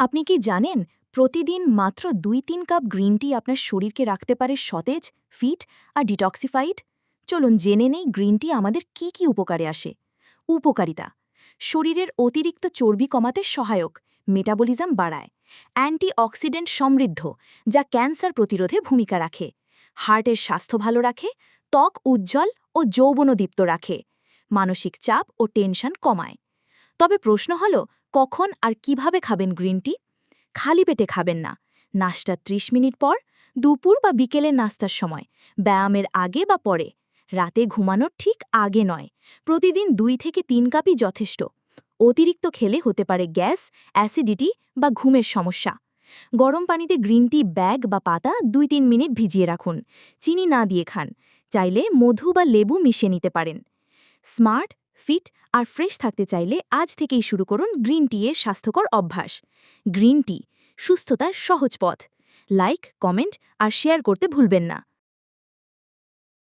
আপনি কি জানেন, প্রতিদিন মাত্র দুই তিন কাপ গ্রিন টি আপনার শরীরকে রাখতে পারে সতেজ, ফিট আর ডিটক্সিফাইড? চলুন জেনে নেই গ্রিন টি আমাদের কি কি উপকারে আসে। উপকারিতা, শরীরের অতিরিক্ত চর্বি কমাতে সহায়ক, মেটাবলিজম বাড়ায়, অ্যান্টিঅক্সিডেন্ট সমৃদ্ধ, যা ক্যান্সার প্রতিরোধে ভূমিকা রাখে, হার্টের স্বাস্থ্য ভালো রাখে, ত্বক উজ্জ্বল ও যৌবনদীপ্ত রাখে, মানসিক চাপ ও টেনশন কমায়। তবে প্রশ্ন হল, কখন আর কীভাবে খাবেন গ্রিন টি? খালি পেটে খাবেন না। নাস্তা ৩০ মিনিট পর, দুপুর বা বিকেলের নাস্তার সময়, ব্যায়ামের আগে বা পরে। রাতে ঘুমানোর ঠিক আগে নয়, প্রতিদিন দুই থেকে তিন কাপই যথেষ্ট। অতিরিক্ত খেলে হতে পারে গ্যাস, অ্যাসিডিটি বা ঘুমের সমস্যা। গরম পানিতে গ্রিন টি ব্যাগ বা পাতা দুই তিন মিনিট ভিজিয়ে রাখুন। চিনি না দিয়ে খান, চাইলে মধু বা লেবু মিশিয়ে নিতে পারেন। স্মার্ট ফিট আর ফ্রেশ থাকতে চাইলে আজ থেকেই শুরু করুন গ্রিন টি এর স্বাস্থ্যকর অভ্যাস। গ্রিন টি, সুস্থতার সহজ পথ। লাইক, কমেন্ট আর শেয়ার করতে ভুলবেন না।